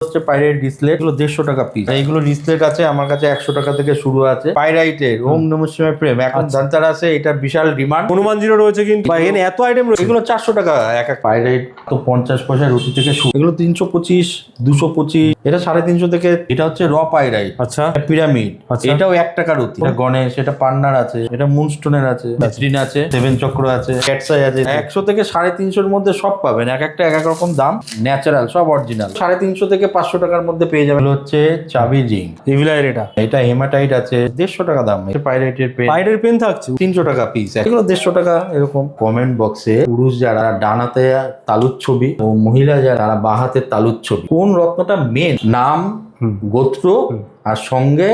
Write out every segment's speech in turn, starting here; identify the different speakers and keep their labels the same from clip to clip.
Speaker 1: হচ্ছে pyrite display এগুলো দেড়শো টাকা পিস এইগুলো ডিসলেট আছে আমার কাছে একশো টাকা থেকে শুরু আছে। পাইরাইটের ওম নমস্যমে প্রেম এখন ধানতার আছে এটা বিশাল ডিমান্ড।
Speaker 2: হনুমান জিরো রয়েছে কিন্তু। এখানে এত আইটেম রয়েছে
Speaker 1: এগুলো চারশো টাকা এক এক। পাইরাইট তো পঞ্চাশ পয়সা রুটি থেকে শুরু। এগুলো তিনশো পঁচিশ দুশো পঁচিশ। এটা সাড়ে তিনশো থেকে এটা হচ্ছে র পাইরাইট
Speaker 2: আচ্ছা।
Speaker 1: পিরামিড
Speaker 2: আচ্ছা।
Speaker 1: এটাও এক টাকার রুটি এটা গণেশ এটা পান্নার আছে এটা মুনস্টোনের আছে ম্যাথরিন আছে সেভেন চক্র আছে ক্যাটসাই আছে। একশো থেকে সাড়ে তিনশোর মধ্যে সব পাবেন এক একটা এক এক রকম দাম ন্যাচারাল সব অরিজিনাল সাড়ে তিনশো থেকে পাঁচশো টাকার মধ্যে পেয়ে যাবেন। হচ্ছে চাবি রিং
Speaker 2: রিভিলার এটা।
Speaker 1: এটা হেমাটাইট আছে দেড়শো টাকা দাম। পাইরাইটের পেন
Speaker 2: পাইডের পেন থাকছে?
Speaker 1: তিনশো টাকা পিস এগুলো দেড়শো টাকা এরকম। কমেন্ট বক্সে পুরুষ যারা ডানাতে তালুর ছবি ও মহিলা যারা বাহাতে তালুর ছবি। কোন রত্নটা মেন নাম গোত্র আর সঙ্গে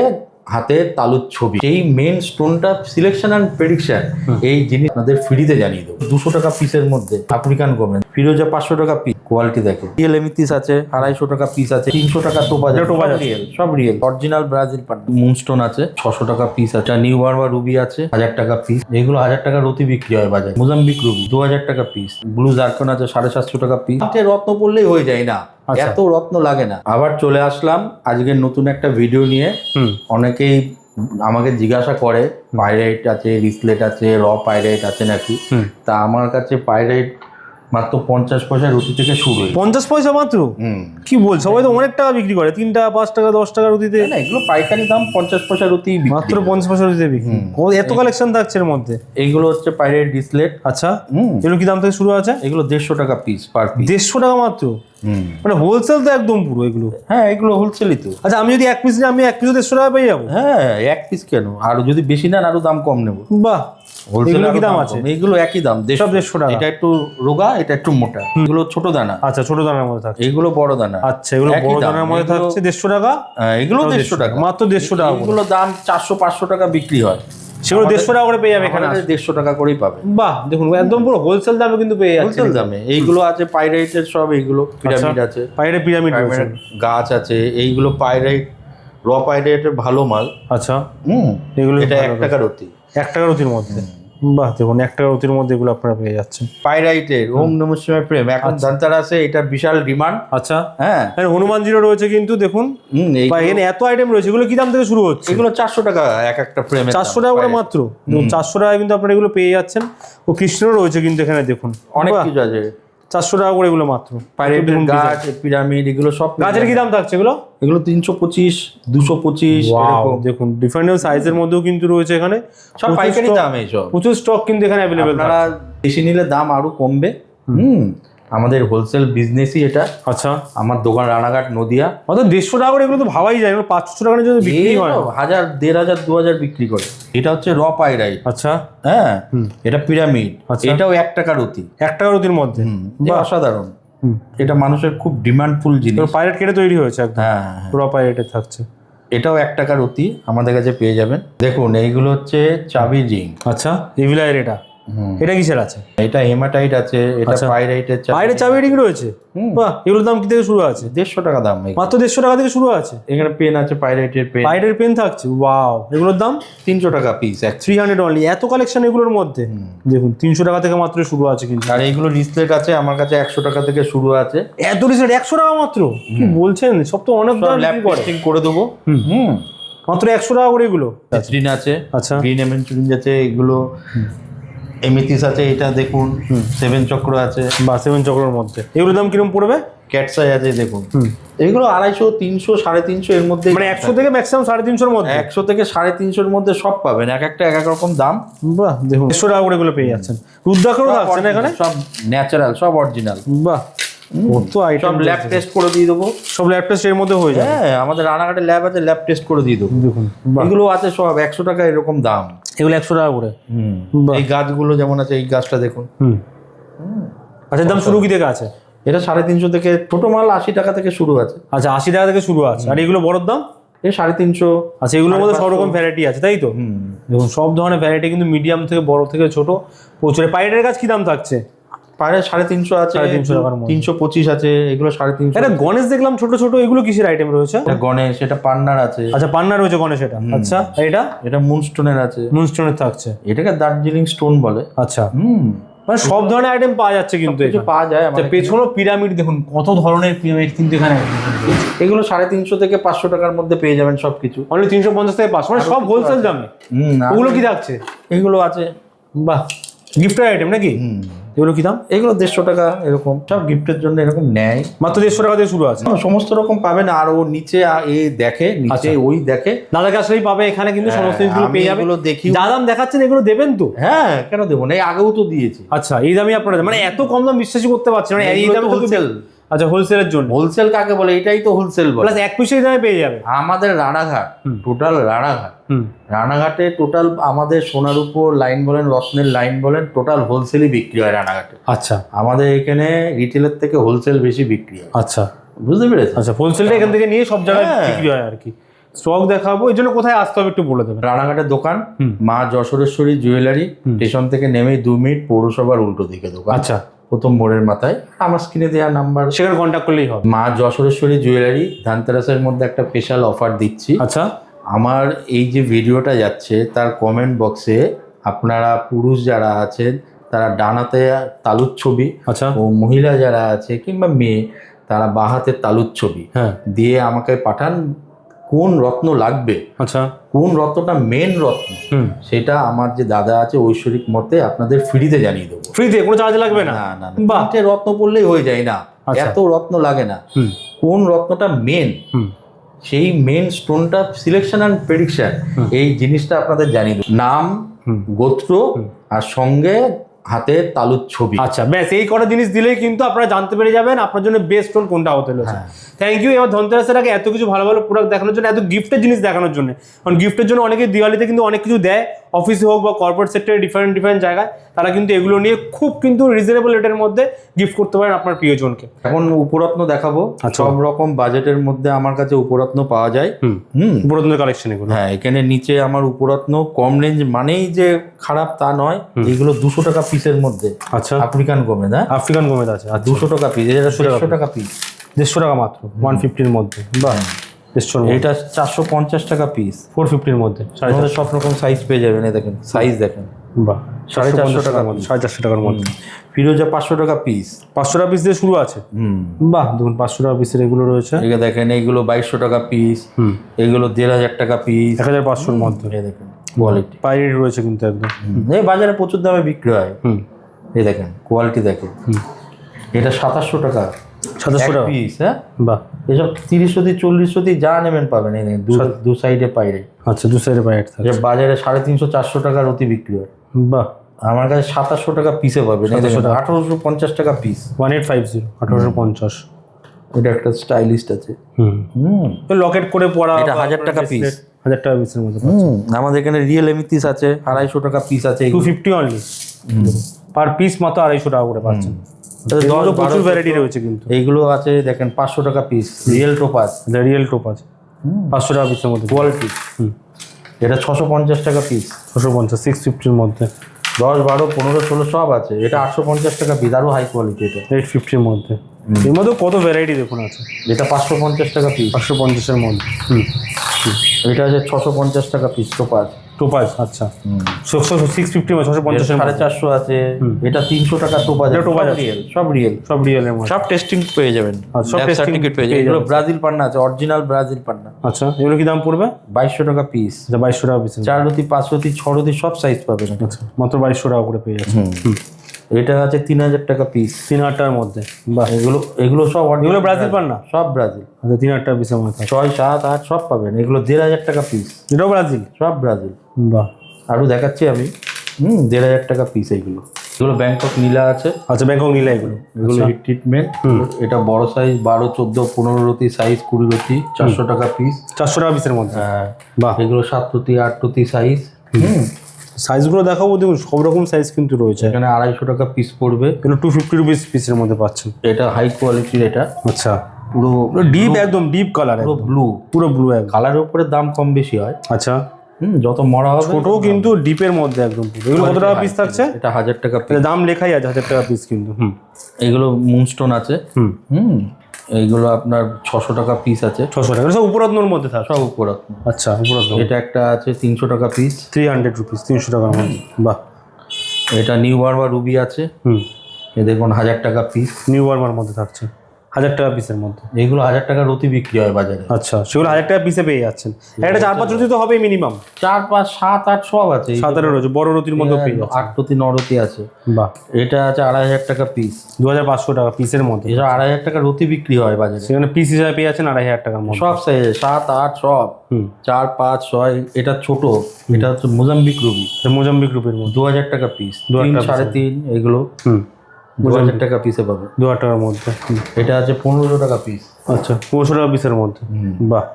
Speaker 1: হাতে তালুর ছবি। এই মেন স্টোনটা সিলেকশন অ্যান্ড প্রেডিকশন এই জিনিস আপনাদের ফ্রিতে জানিয়ে দেবো। দুশো টাকা পিসের মধ্যে আফ্রিকান গভর্নমেন্ট ফিরোজা পাঁচশো টাকা পিস কোয়ালিটি দেখে। রিয়েল এমিতিস আছে আড়াইশো টাকা পিস আছে তিনশো টাকা টোপা
Speaker 2: টোপাজ
Speaker 1: রিয়েল সব রিয়েল অরিজিনাল ব্রাজিল মুনস্টোন আছে ছশো টাকা পিস আছে। নিউ বারবার রুবি আছে হাজার টাকা পিস এগুলো হাজার টাকা রতি বিক্রি হয় বাজারে। মোজাম্বিক রুবি দু হাজার টাকা পিস ব্লু জার্কন আছে সাড়ে সাতশো টাকা পিস রত্ন পড়লেই হয়ে যায় না। এত রত্ন লাগে না। আবার চলে আসলাম আজকে নতুন একটা ভিডিও নিয়ে। অনেকেই আমাকে জিজ্ঞাসা করে পাইরাইট আছে রিসলেট আছে র পাইরাইট আছে নাকি। তা আমার কাছে পাইরাইট মাত্র পঞ্চাশ পয়সা রুটি থেকে শুরু
Speaker 2: পঞ্চাশ পয়সা মাত্র? কি বল সবাই তো অনেক টাকা বিক্রি করে তিন টাকা পাঁচ টাকা দশ টাকা রুটিতে।
Speaker 1: না, এগুলো পাইকারি দাম পঞ্চাশ পয়সা রুটি
Speaker 2: মাত্র পঞ্চাশ পয়সা রুটিতে বিক্রি। এত কালেকশন থাকছে এর মধ্যে?
Speaker 1: এইগুলো হচ্ছে পাইরাইট ডিসলেট।
Speaker 2: আচ্ছা। এগুলো কি দাম থেকে শুরু আছে?
Speaker 1: এগুলো দেড়শো টাকা পিস পার পিস
Speaker 2: দেড়শো টাকা মাত্র? মানে হোলসেল তো একদম পুরো এগুলো।
Speaker 1: হ্যাঁ এগুলো হোলসেলই তো।
Speaker 2: আচ্ছা আমি যদি এক পিস নিই আমি এক পিস দেড়শো টাকা পেয়ে যাব?
Speaker 1: হ্যাঁ এক পিস কেন? আর যদি বেশি নেন আরও দাম কম নেব।
Speaker 2: বাহ
Speaker 1: হোলসেল
Speaker 2: কি দাম আছে?
Speaker 1: এইগুলো একই দাম
Speaker 2: সব দেড়শো টাকা।
Speaker 1: এটা একটু রোগা এটা একটু মোটা। এগুলো ছোট দানা।
Speaker 2: আচ্ছা ছোট দানার মধ্যে থাকছে।
Speaker 1: এইগুলো বড় দানা।
Speaker 2: আচ্ছা এগুলো বড় দানার মধ্যে থাকছে দেড়শো টাকা?
Speaker 1: হ্যাঁ, এগুলো দেড়শো টাকা।
Speaker 2: মাত্র দেড়শো টাকা
Speaker 1: এগুলো দাম চারশো পাঁচশো টাকা বিক্রি হয়।
Speaker 2: সেগুলো দেড়শো টাকা করে পেয়ে যাবে এখানে
Speaker 1: দেড়শো টাকা করেই পাবে।
Speaker 2: বাহ দেখুন একদম পুরো হোলসেল দামে কিন্তু পেয়ে যাচ্ছে।
Speaker 1: হোলসেল দামে। এইগুলো আছে পাইরাইটের সব এইগুলো পিরামিড আছে।
Speaker 2: পাইরে পিরামিড
Speaker 1: গাছ আছে এইগুলো পাইরাইট র পাইরাইটের ভালো মাল।
Speaker 2: আচ্ছা।
Speaker 1: হুম
Speaker 2: এগুলো
Speaker 1: এটা এক
Speaker 2: ভালো
Speaker 1: টাকা রতি
Speaker 2: এক টাকা রুটির মধ্যে। বাহ দেখুন এক টাকার অতির মধ্যে এগুলো আপনারা পেয়ে যাচ্ছেন।
Speaker 1: পাইরাইটের ওম নমস্যমে প্রেম। এখন ধনতেরাসে আছে এটা বিশাল ডিমান্ড।
Speaker 2: আচ্ছা।
Speaker 1: হ্যাঁ।
Speaker 2: হনুমানজিরও হনুমান জিরো রয়েছে কিন্তু দেখুন। এখানে এত আইটেম রয়েছে এগুলো কি দাম থেকে শুরু হচ্ছে?
Speaker 1: এগুলো চারশো টাকা এক একটা ফ্রেম
Speaker 2: চারশো টাকা করে মাত্র। চারশো টাকায় কিন্তু আপনারা এগুলো পেয়ে যাচ্ছেন। ও কৃষ্ণও রয়েছে কিন্তু এখানে দেখুন।
Speaker 1: অনেক কিছু আছে।
Speaker 2: চারশো টাকা করে এগুলো মাত্র।
Speaker 1: গাছ পিরামিড এগুলো সব
Speaker 2: গাছের কি দাম থাকছে এগুলো?
Speaker 1: এগুলো তিনশো পঁচিশ দুশো পঁচিশ।
Speaker 2: দেখুন ডিফারেন্ট সাইজের মধ্যেও কিন্তু রয়েছে এখানে।
Speaker 1: সব পাইকারি দাম এইসব।
Speaker 2: প্রচুর স্টক কিন্তু এখানে অ্যাভেলেবেল
Speaker 1: আপনারা বেশি নিলে দাম আরও কমবে। হুম। আমাদের হোলসেল বিজনেসই এটা।
Speaker 2: আচ্ছা।
Speaker 1: আমার দোকান রানাঘাট নদিয়া।
Speaker 2: অর্থাৎ দেড়শো টাকা করে এগুলো তো ভাবাই যায় এগুলো পাঁচশো টাকার জন্য বিক্রি হয়।
Speaker 1: হাজার দেড় হাজার দু হাজার বিক্রি করে। এটা হচ্ছে র পাইরাইট
Speaker 2: আচ্ছা।
Speaker 1: হ্যাঁ? এটা পিরামিড
Speaker 2: আচ্ছা।
Speaker 1: এটাও এক টাকা রতি।
Speaker 2: এক টাকা রুটির মধ্যে।
Speaker 1: অসাধারণ। এটা মানুষের খুব ডিমান্ডফুল জিনিস।
Speaker 2: পাইরেট কেটে তৈরি হয়েছে একদম।
Speaker 1: হ্যাঁ র হ্যাঁ।
Speaker 2: পাইরেটে থাকছে।
Speaker 1: এটাও এক টাকা রতি। আমাদের কাছে পেয়ে যাবেন। দেখুন এইগুলো হচ্ছে চাবি রিং
Speaker 2: আচ্ছা রিভিলার এটা। এটা কিসের আছে?
Speaker 1: এটা হেমাটাইট আছে এটা
Speaker 2: আচ্ছা।
Speaker 1: পাইরাইটের
Speaker 2: বাইরে চাবি রিং রয়েছে। বাহ এগুলোর দাম কি থেকে শুরু আছে?
Speaker 1: দেড়শো টাকা দাম
Speaker 2: মাত্র দেড়শো টাকা থেকে শুরু আছে?
Speaker 1: এখানে পেন আছে পাইরাইটের পেন
Speaker 2: পাইরের পেন থাকছে ওয়াও এগুলোর দাম?
Speaker 1: তিনশো টাকা পিস
Speaker 2: থ্রি হান্ড্রেড অনলি এত কালেকশন এগুলোর মধ্যে? দেখুন তিনশো টাকা থেকে মাত্র শুরু আছে কিন্তু।
Speaker 1: আর এইগুলো রিসলেট আছে আমার কাছে একশো টাকা থেকে শুরু আছে।
Speaker 2: এত রিসেট একশো টাকা মাত্র? কি বলছেন? সব তো অনেক দাম করে।
Speaker 1: দেবো।
Speaker 2: হুম। মাত্র একশো টাকা করে এগুলো।
Speaker 1: আছে
Speaker 2: আচ্ছা।
Speaker 1: গ্রিন এমেন্টুরিন আছে এগুলো। এমিথিস আছে এটা দেখুন। সেভেন চক্র আছে।
Speaker 2: বা সেভেন চক্রের মধ্যে। এগুলোর দাম কীরকম পড়বে?
Speaker 1: ক্যাটসাই আছে দেখুন। এগুলো আড়াইশো তিনশো সাড়ে তিনশো এর মধ্যে
Speaker 2: মানে একশো থেকে ম্যাক্সিমাম সাড়ে তিনশোর মধ্যে?
Speaker 1: একশো থেকে সাড়ে তিনশোর মধ্যে সব পাবেন এক একটা এক এক রকম দাম।
Speaker 2: বাহ দেখুন। দেড়শো টাকা করে এগুলো পেয়ে যাচ্ছেন। রুদ্রাক্ষরও থাকছে না এখানে?
Speaker 1: সব ন্যাচারাল সব অরিজিনাল
Speaker 2: বাহ কত আইটেম
Speaker 1: সব ল্যাব টেস্ট করে দিয়ে দেবো।
Speaker 2: সব ল্যাব টেস্ট এর মধ্যে হয়ে যায়
Speaker 1: হ্যাঁ আমাদের রানাঘাটে ল্যাব আছে ল্যাব টেস্ট করে দিয়ে দেবো।
Speaker 2: দেখুন
Speaker 1: এগুলো আছে সব একশো টাকা এরকম দাম।
Speaker 2: এগুলো একশো টাকা করে।
Speaker 1: এই গাছগুলো যেমন আছে এই গাছটা দেখুন।
Speaker 2: হুম। আচ্ছা দাম শুরু কি থেকে আছে?
Speaker 1: এটা সাড়ে তিনশো থেকে ছোট মাল আশি টাকা থেকে শুরু আছে।
Speaker 2: আচ্ছা আশি টাকা থেকে শুরু আছে। আর এগুলো বড়োর দাম?
Speaker 1: এই সাড়ে তিনশো
Speaker 2: আচ্ছা এগুলোর মধ্যে সব রকম ভ্যারাইটি আছে তাই তো?
Speaker 1: হুম।
Speaker 2: দেখুন সব ধরনের ভ্যারাইটি কিন্তু মিডিয়াম থেকে বড় থেকে ছোট প্রচুর। পাইটের গাছ কি দাম থাকছে?
Speaker 1: পারে সাড়ে তিনশো আছে
Speaker 2: তিনশো টাকার
Speaker 1: তিনশো পঁচিশ আছে এগুলো সাড়ে তিনশো।
Speaker 2: এটা গণেশ দেখলাম ছোট ছোট এগুলো কিসের আইটেম রয়েছে?
Speaker 1: গণেশ এটা পান্নার আছে।
Speaker 2: আচ্ছা পান্না রয়েছে গণেশ এটা। আচ্ছা এটা?
Speaker 1: এটা মুনস্টোনের আছে।
Speaker 2: মুনস্টোনের থাকছে।
Speaker 1: এটাকে দার্জিলিং স্টোন বলে।
Speaker 2: আচ্ছা।
Speaker 1: হুম।
Speaker 2: মানে সব ধরনের আইটেম পাওয়া যাচ্ছে কিন্তু
Speaker 1: পাওয়া যায়
Speaker 2: আচ্ছা, পেছনেও পিরামিড দেখুন কত ধরনের পিরামিড কিন্তু এখানে
Speaker 1: এগুলো সাড়ে তিনশো থেকে পাঁচশো টাকার মধ্যে পেয়ে যাবেন সবকিছু।
Speaker 2: অনলি তিনশো পঞ্চাশ থেকে পাঁচশো মানে সব হোলসেল দামে। ওগুলো কি থাকছে?
Speaker 1: এগুলো আছে।
Speaker 2: বাহ গিফটের আইটেম নাকি?
Speaker 1: হুম।
Speaker 2: এগুলো কি দাম?
Speaker 1: এগুলো দেড়শো টাকা এরকম। সব গিফটের জন্য এরকম নেয়।
Speaker 2: মাত্র দেড়শো টাকা দিয়ে শুরু আছে।
Speaker 1: সমস্ত রকম পাবেন আর ও নিচে এ দেখে নিচে ওই দেখে।
Speaker 2: দাদার কাছেই পাবে এখানে কিন্তু সমস্ত
Speaker 1: কিছু
Speaker 2: জিনিসগুলো পেয়ে যাবে।
Speaker 1: এগুলো দেখি।
Speaker 2: যা দাম দেখাচ্ছেন এগুলো দেবেন তো?
Speaker 1: হ্যাঁ কেন দেবো না? এই আগেও তো দিয়েছি।
Speaker 2: আচ্ছা এই দামই আপনারা মানে এত কম দাম বিশ্বাসই করতে পারছেন মানে এই দাম
Speaker 1: হোলসেল
Speaker 2: আচ্ছা হোলসেলের জন্য।
Speaker 1: হোলসেল কাকে বলে? এটাই তো হোলসেল বলে।
Speaker 2: প্লাস এক পিসের দামে পেয়ে যাবে।
Speaker 1: আমাদের রানাঘাট টোটাল রানাঘাট। রানাঘাটে টোটাল আমাদের সোনার উপর লাইন বলেন রত্নের লাইন বলেন টোটাল হোলসেলই বিক্রি হয় রানাঘাটে।
Speaker 2: আচ্ছা।
Speaker 1: আমাদের এখানে রিটেলের থেকে হোলসেল বেশি বিক্রি হয়।
Speaker 2: আচ্ছা।
Speaker 1: বুঝতে পেরেছেন?
Speaker 2: আচ্ছা হোলসেলটা এখান থেকে নিয়ে সব জায়গায়
Speaker 1: হ্যাঁ।
Speaker 2: বিক্রি হয় আর কি। স্টক দেখাবো এই জন্য কোথায় আসতে হবে একটু বলে দেবেন।
Speaker 1: রানাঘাটের দোকান। মা যশোরেশ্বরী জুয়েলারি স্টেশন থেকে নেমে দু মিনিট পৌরসভার উল্টো দিকে দোকান।
Speaker 2: আচ্ছা।
Speaker 1: প্রথম মোড়ের মাথায় আমার স্ক্রিনে দেওয়া নাম্বার
Speaker 2: সেখানে কন্ট্যাক্ট করলেই হবে।
Speaker 1: মা যশোরেশ্বরী জুয়েলারি ধানতেরাসের মধ্যে একটা স্পেশাল অফার দিচ্ছি।
Speaker 2: আচ্ছা।
Speaker 1: আমার এই যে ভিডিওটা যাচ্ছে তার কমেন্ট বক্সে আপনারা পুরুষ যারা আছেন তারা ডানাতে তালুর ছবি
Speaker 2: আচ্ছা।
Speaker 1: ও মহিলা যারা আছে কিংবা মেয়ে তারা বাহাতে তালুর ছবি
Speaker 2: হ্যাঁ।
Speaker 1: দিয়ে আমাকে পাঠান। কোন রত্ন লাগবে?
Speaker 2: আচ্ছা।
Speaker 1: কোন রত্নটা মেন রত্ন? সেটা আমার যে দাদা আছে ঐশ্বরিক মতে আপনাদের ফ্রিতে জানিয়ে দেবো।
Speaker 2: ফ্রিতে কোনো চার্জ লাগবে না?
Speaker 1: না না। রত্ন পড়লেই হয়ে যায় না।
Speaker 2: আচ্ছা।
Speaker 1: এত রত্ন লাগে না। কোন রত্নটা মেন
Speaker 2: হুম।
Speaker 1: সেই মেন স্টোনটা সিলেকশন অ্যান্ড প্রেডিকশন এই জিনিসটা আপনাদের জানিয়ে দেবো। নাম গোত্র আর সঙ্গে হাতে তালুর ছবি।
Speaker 2: আচ্ছা ব্যাস এই কটা জিনিস দিলেই কিন্তু আপনারা জানতে পেরে যাবেন আপনার জন্য বেস্ট টোন কোনটা হতে হ্যাঁ থ্যাংক ইউ এবার ধনতেরাসের আগে এত কিছু ভালো ভালো প্রোডাক্ট দেখানোর জন্য এত গিফটের জিনিস দেখানোর জন্য। কারণ গিফটের জন্য অনেকে দিওয়ালিতে কিন্তু অনেক কিছু দেয় অফিসে হোক বা কর্পোরেট সেক্টরে ডিফারেন্ট ডিফারেন্ট জায়গায় তারা কিন্তু এগুলো নিয়ে খুব কিন্তু রিজনেবল রেটের মধ্যে গিফট করতে পারেন আপনার প্রিয়জনকে।
Speaker 1: এখন উপরত্ন দেখাবো
Speaker 2: আচ্ছা।
Speaker 1: সব রকম বাজেটের মধ্যে আমার কাছে উপরত্ন পাওয়া যায়।
Speaker 2: হুম।
Speaker 1: হুম।
Speaker 2: পুরাতনের কালেকশন এগুলো।
Speaker 1: হ্যাঁ এখানে নিচে আমার উপরত্ন কম রেঞ্জ মানেই যে খারাপ তা নয় এগুলো দুশো টাকা পিসের মধ্যে।
Speaker 2: আচ্ছা।
Speaker 1: আফ্রিকান গমেদ হ্যাঁ?
Speaker 2: আফ্রিকান গোমেদ আছে
Speaker 1: আর দুশো টাকা পিস এটা দেড়শো টাকা পিস
Speaker 2: দেড়শো টাকা মাত্র ওয়ান ফিফটির মধ্যে বাহ।
Speaker 1: এটা চারশো পঞ্চাশ টাকা পিস
Speaker 2: ফোর ফিফটির মধ্যে। সাড়ে
Speaker 1: আমাদের সব রকম সাইজ পেয়ে যাবেন এই দেখেন সাইজ দেখেন।
Speaker 2: বাহ
Speaker 1: সাড়ে চারশো টাকার
Speaker 2: মধ্যে। সাড়ে চারশো টাকার মধ্যে।
Speaker 1: ফিরোজা পাঁচশো টাকা পিস
Speaker 2: পাঁচশো টাকা পিস দিয়ে শুরু আছে।
Speaker 1: হুম।
Speaker 2: বাহ দেখুন পাঁচশো টাকা পিসের এগুলো রয়েছে।
Speaker 1: এগুলো দেখেন এইগুলো বাইশশো টাকা পিস
Speaker 2: হুম।
Speaker 1: এগুলো দেড় হাজার টাকা পিস
Speaker 2: এক হাজার পাঁচশোর মধ্যে।
Speaker 1: দেখেন কোয়ালিটি
Speaker 2: পাইরেট রয়েছে কিন্তু একদম।
Speaker 1: এই বাজারে প্রচুর দামে বিক্রি হয়।
Speaker 2: হুম।
Speaker 1: এই দেখেন কোয়ালিটি দেখেন। এটা সাতাশশো টাকা।
Speaker 2: সাতাশশো টাকা
Speaker 1: পিস হ্যাঁ?
Speaker 2: বাহ।
Speaker 1: এসব তিরিশ সতি চল্লিশ সতি যা নেবেন পাবেন এই দু- সাইডে পাইরে।
Speaker 2: আচ্ছা দু সাইডে পাইরেট থাকে
Speaker 1: বাজারে সাড়ে তিনশো চারশো টাকার অতি বিক্রি হয়।
Speaker 2: বাহ।
Speaker 1: আমার কাছে সাতাশশো টাকা পিসে পাবেন আঠারোশো পঞ্চাশ টাকা piece
Speaker 2: one eight five zero আঠারোশো পঞ্চাশ।
Speaker 1: এটা একটা স্টাইলিস্ট আছে।
Speaker 2: হুম। লকেট করে পড়া
Speaker 1: এটা হাজার টাকা piece।
Speaker 2: হাজার টাকা পিসের মধ্যে
Speaker 1: আমাদের এখানে রিয়েল এমিতিস আছে আড়াইশো টাকা পিস আছে।
Speaker 2: Two fifty only per piece মাত্র আড়াইশো টাকা করে পাচ্ছেন। প্রচুর ভ্যারাইটি রয়েছে কিন্তু।
Speaker 1: এইগুলো আছে দেখেন পাঁচশো টাকা পিস রিয়েল টোপাস
Speaker 2: রিয়েল টোপ আছে। পাঁচশো টাকা পিসের মধ্যে।
Speaker 1: কোয়ালিটি এটা ছশো পঞ্চাশ টাকা পিস
Speaker 2: ছশো পঞ্চাশ সিক্স ফিফটির মধ্যে।
Speaker 1: দশ বারো পনেরো ষোলো সব আছে। এটা আটশো পঞ্চাশ টাকা পিস আরও হাই কোয়ালিটি এটা।
Speaker 2: এইট ফিফটির মধ্যে। এর মধ্যে কত ভ্যারাইটি দেখুন আছে?
Speaker 1: এটা পাঁচশো পঞ্চাশ টাকা পিস
Speaker 2: পাঁচশো পঞ্চাশের মধ্যে। হুম।
Speaker 1: এটা আছে ছশো পঞ্চাশ টাকা পিস টোপাস
Speaker 2: টোপাজ। আচ্ছা। সিক্স ফিফটি ছশো পঞ্চাশ
Speaker 1: সাড়ে চারশো আছে। এটা তিনশো টাকা
Speaker 2: টোপাজ টোপাজ
Speaker 1: রিয়েল সব রিয়েল
Speaker 2: সব রিয়েলের
Speaker 1: সব টেস্টিং পেয়ে যাবেন।
Speaker 2: আচ্ছা, সব
Speaker 1: সার্টিফিকেট পেয়ে যাবেন। এগুলো ব্রাজিল পান্না আছে অরিজিনাল ব্রাজিল পান্না।
Speaker 2: আচ্ছা এগুলো কি দাম পড়বে?
Speaker 1: বাইশশো টাকা পিস
Speaker 2: আচ্ছা বাইশশো টাকা পিস
Speaker 1: চার রতি পাঁচ রতি ছ রতি সব সাইজ পাবেন।
Speaker 2: আচ্ছা মাত্র বাইশশো টাকা করে পেয়ে যাচ্ছে
Speaker 1: এটা আছে তিন হাজার টাকা পিস
Speaker 2: তিন হাজার মধ্যে। বাহ।
Speaker 1: এগুলো এগুলো সব
Speaker 2: এগুলো ব্রাজিল পান না?
Speaker 1: সব ব্রাজিল।
Speaker 2: আচ্ছা তিন হাজার পিসের মধ্যে
Speaker 1: ছয় সাত আট সব পাবেন। এগুলো দেড় হাজার টাকা পিস
Speaker 2: এটাও ব্রাজিল?
Speaker 1: সব ব্রাজিল।
Speaker 2: বাহ।
Speaker 1: আরও দেখাচ্ছি আমি। হুম দেড় হাজার টাকা পিস এইগুলো এগুলো ব্যাংকক নীলা আছে।
Speaker 2: আচ্ছা ব্যাংকক নিলা এগুলো।
Speaker 1: এগুলো হিট ট্রিটমেন্ট এটা বড় সাইজ বারো চোদ্দ পনেরো রতি সাইজ কুড়ি রতি চারশো টাকা পিস
Speaker 2: চারশো টাকা পিসের মধ্যে।
Speaker 1: হ্যাঁ।
Speaker 2: বাহ।
Speaker 1: এগুলো সাত রতি আট রতি সাইজ হুম।
Speaker 2: সাইজগুলো দেখাবো দেখুন সব রকম সাইজ কিন্তু রয়েছে।
Speaker 1: এখানে আড়াইশো টাকা পিস পড়বে।
Speaker 2: এগুলো টু ফিফটি রুপিস পিসের মধ্যে পাচ্ছেন।
Speaker 1: এটা হাই কোয়ালিটির এটা।
Speaker 2: আচ্ছা।
Speaker 1: পুরো
Speaker 2: ডিপ একদম ডিপ কালার
Speaker 1: পুরো ব্লু
Speaker 2: পুরো ব্লু একদম।
Speaker 1: কালারের উপরে দাম কম বেশি হয়।
Speaker 2: আচ্ছা।
Speaker 1: হুম যত মরা হবে
Speaker 2: ছোট কিন্তু ডিপের মধ্যে একদম। পুরো এগুলো কত টাকা পিস থাকছে?
Speaker 1: এটা হাজার টাকা
Speaker 2: দাম লেখাই আছে হাজার টাকা পিস কিন্তু। হুম।
Speaker 1: এগুলো মুনস্টোন আছে।
Speaker 2: হুম।
Speaker 1: হুম। এইগুলো আপনার ছশো টাকা পিস আছে।
Speaker 2: ছশো টাকা। সব উপরত্নর মধ্যে থাকে?
Speaker 1: সব উপরত্ন।
Speaker 2: আচ্ছা উপরত্ন।
Speaker 1: এটা একটা আছে তিনশো টাকা পিস
Speaker 2: থ্রি হান্ড্রেড রুপিস তিনশো টাকার মধ্যে। বাহ।
Speaker 1: এটা নিউ বার্মা রুবি আছে।
Speaker 2: হুম।
Speaker 1: এ দেখুন হাজার টাকা পিস
Speaker 2: নিউ বার্মার মধ্যে থাকছে। হাজার টাকা পিসের মধ্যে।
Speaker 1: এগুলো হাজার টাকার অতি বিক্রি হয় বাজারে।
Speaker 2: আচ্ছা সেগুলো হাজার টাকা পিসে পেয়ে যাচ্ছেন। একটা চার পাঁচ রুটি তো হবেই মিনিমাম
Speaker 1: চার পাঁচ সাত আট সব আছে।
Speaker 2: সাত আটের রয়েছে বড় রুটির মধ্যে পেয়ে যাচ্ছে
Speaker 1: আট প্রতি নরতি আছে।
Speaker 2: বাহ।
Speaker 1: এটা আছে আড়াই হাজার টাকা পিস
Speaker 2: দু হাজার পাঁচশো টাকা পিসের মধ্যে।
Speaker 1: এটা আড়াই হাজার টাকার অতি বিক্রি হয় বাজারে।
Speaker 2: সেখানে পিস হিসাবে পেয়ে যাচ্ছেন আড়াই হাজার টাকার মধ্যে।
Speaker 1: সব সাইজে সাত আট সব।
Speaker 2: হুম।
Speaker 1: চার পাঁচ ছয় এটা ছোট। এটা হচ্ছে মোজাম্বিক রুবি।
Speaker 2: এটা মোজাম্বিক রুপির মধ্যে।
Speaker 1: দু হাজার টাকা পিস
Speaker 2: দু হাজার টাকা
Speaker 1: সাড়ে তিন এগুলো।
Speaker 2: হুম।
Speaker 1: দু হাজার টাকা পিসে পাবে।
Speaker 2: দু হাজার টাকার মধ্যে।
Speaker 1: এটা আছে পনেরোশো টাকা পিস
Speaker 2: আচ্ছা পনেরোশো টাকা পিসের মধ্যে? বাহ।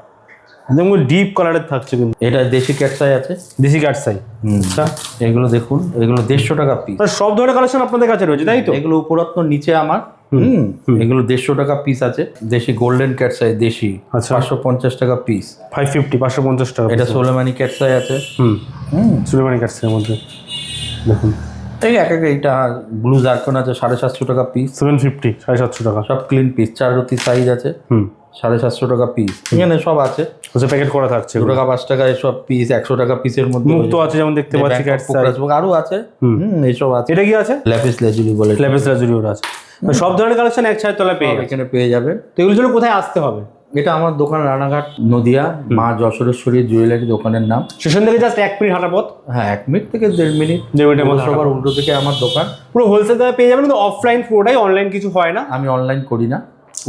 Speaker 2: একদম ডিপ কালারের থাকছে কিন্তু।
Speaker 1: এটা দেশি ক্যাটসাই আছে।
Speaker 2: দেশি কাঠ সাই
Speaker 1: হুম।
Speaker 2: আচ্ছা।
Speaker 1: এগুলো দেখুন এগুলো দেড়শো টাকা পিস
Speaker 2: সব ধরনের কালেকশন আপনাদের কাছে রয়েছে তাই তো?
Speaker 1: এগুলো উপরত্ন নিচে আমার। হুম এগুলো দেড়শো টাকা পিস আছে। দেশি গোল্ডেন ক্যাটসাই দেশি।
Speaker 2: আচ্ছা।
Speaker 1: পাঁচশো পঞ্চাশ টাকা পিস
Speaker 2: ফাইভ ফিফটি পাঁচশো পঞ্চাশ টাকা
Speaker 1: এটা সোলেমানি ক্যাটসাই আছে।
Speaker 2: হুম।
Speaker 1: হুম।
Speaker 2: সুলেমানি কাঠ সাইয়ের মধ্যে। দেখুন।
Speaker 1: এই এক এক এইটা ব্লু জার্কন আছে সাড়ে সাতশো টাকা পিস
Speaker 2: সেভেন ফিফটি সাড়ে সাতশো টাকা।
Speaker 1: সব ক্লিন পিস চার রতি সাইজ আছে।
Speaker 2: হুম।
Speaker 1: সাড়ে সাতশো টাকা পিস এখানে সব আছে।
Speaker 2: হচ্ছে প্যাকেট করা থাকছে
Speaker 1: দু টাকা পাঁচ টাকা এসব পিস একশো টাকা পিসের মধ্যে
Speaker 2: মুক্ত আছে যেমন দেখতে পাচ্ছি ক্যাট সাই
Speaker 1: আরও আছে। হুম। এইসব আছে।
Speaker 2: এটা কি আছে?
Speaker 1: ল্যাপিস লেজুলি বলে।
Speaker 2: ল্যাপেস লাজুরি ওটা আছে। সব ধরনের কালেকশন এক ছায়ের তলায় পেয়ে যাবে
Speaker 1: এখানে পেয়ে যাবেন
Speaker 2: তো জন্য কোথায় আসতে হবে?
Speaker 1: এটা আমার দোকান রানাঘাট নদিয়া মা যশোরেশ্বরী জুয়েলারি দোকানের নাম।
Speaker 2: স্টেশন থেকে জাস্ট এক মিনিট হাঁটা পথ?
Speaker 1: হ্যাঁ এক মিনিট থেকে দেড় মিনিট।
Speaker 2: দেড় মিনিটের মধ্যে
Speaker 1: সবার উল্টো থেকে আমার দোকান।
Speaker 2: পুরো হোলসেল দামে পেয়ে যাবেন কিন্তু অফলাইন পুরোটাই অনলাইন কিছু হয় না।
Speaker 1: আমি অনলাইন করি না।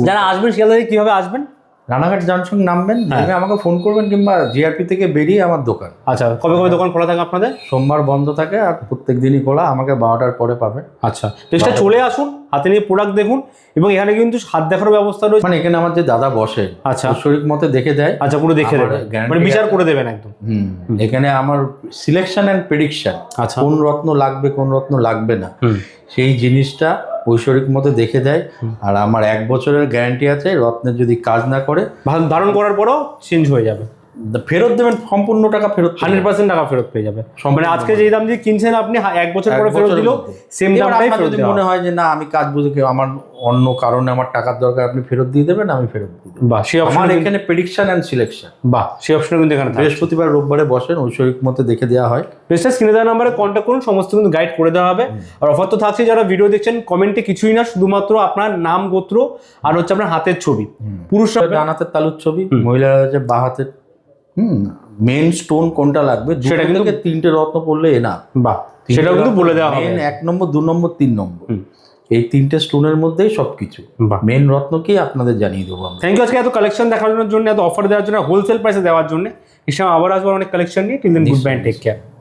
Speaker 2: যারা আসবেন সেখান থেকে কীভাবে আসবেন?
Speaker 1: রানাঘাট জংশন নামবেন নেমে আমাকে ফোন করবেন কিংবা জিআরপি থেকে বেরিয়ে আমার দোকান।
Speaker 2: আচ্ছা কবে কবে দোকান খোলা থাকে আপনাদের?
Speaker 1: সোমবার বন্ধ থাকে আর প্রত্যেক দিনই খোলা আমাকে বারোটার পরে পাবেন
Speaker 2: আচ্ছা চেষ্টা চলে আসুন হাতে নিয়ে প্রোডাক্ট দেখুন এবং এখানে কিন্তু হাত দেখার ব্যবস্থা রয়েছে।
Speaker 1: মানে এখানে আমার যে দাদা বসে
Speaker 2: আচ্ছা।
Speaker 1: শরীর মতে দেখে দেয়।
Speaker 2: আচ্ছা পুরো দেখে
Speaker 1: দেবে।
Speaker 2: মানে বিচার করে দেবেন একদম।
Speaker 1: হুম এখানে আমার সিলেকশন অ্যান্ড প্রেডিকশন
Speaker 2: আচ্ছা।
Speaker 1: কোন রত্ন লাগবে কোন রত্ন লাগবে না। সেই জিনিসটা ঐশ্বরিক মতো দেখে দেয়। আর আমার এক বছরের গ্যারান্টি আছে রত্নের যদি কাজ না করে
Speaker 2: ধারণ করার পরও চেঞ্জ হয়ে যাবে।
Speaker 1: ফেরত দেবেন সম্পূর্ণ টাকা ফেরত।
Speaker 2: হান্ড্রেড পার্সেন্ট টাকা ফেরত পেয়ে যাবে। মানে আজকে যেই দাম দিয়ে কিনছেন আপনি এক বছর পরে ফেরত দিলেও সেম দামটাই ফেরত
Speaker 1: যদি মনে হয় যে না আমি কাজ বুঝে কেউ আমার অন্য কারণে আমার টাকার দরকার আপনি ফেরত দিয়ে দেবেন আমি ফেরত দিয়ে দেবো।
Speaker 2: বাহ সেই অপশন
Speaker 1: এখানে প্রেডিকশন অ্যান্ড সিলেকশন
Speaker 2: বাহ সেই অপশন কিন্তু এখানে
Speaker 1: বৃহস্পতিবার রোববারে বসেন ঐশ্বরিক মতে দেখে দেওয়া হয়।
Speaker 2: পেজটা স্ক্রিনে দেওয়া নাম্বারে কন্ট্যাক্ট করুন সমস্ত কিন্তু গাইড করে দেওয়া হবে। আর অফার তো থাকছে যারা ভিডিও দেখছেন কমেন্টে কিছুই না শুধুমাত্র আপনার নাম গোত্র আর হচ্ছে আপনার হাতের ছবি। পুরুষরা
Speaker 1: ডান হাতের তালুর ছবি মহিলারা হচ্ছে বা হাতের হুম মেন স্টোন কোনটা লাগবে?
Speaker 2: সেটা কিন্তু-
Speaker 1: তিনটে রত্ন পড়লে এনা
Speaker 2: বাহ সেটাও কিন্তু বলে দেওয়া হবে।
Speaker 1: এক নম্বর দু নম্বর তিন নম্বর। এই তিনটে স্টোনের মধ্যেই সবকিছু।
Speaker 2: বাহ।
Speaker 1: মেন রত্নকেই আপনাদের জানিয়ে দেবো
Speaker 2: থ্যাংক ইউ আজকে এত কালেকশন দেখানোর জন্য এত অফার দেওয়ার জন্য হোলসেল প্রাইসে দেওয়ার জন্য। ইসলাম আবার আসব অনেক কালেকশন নিয়ে। Till then good bye take care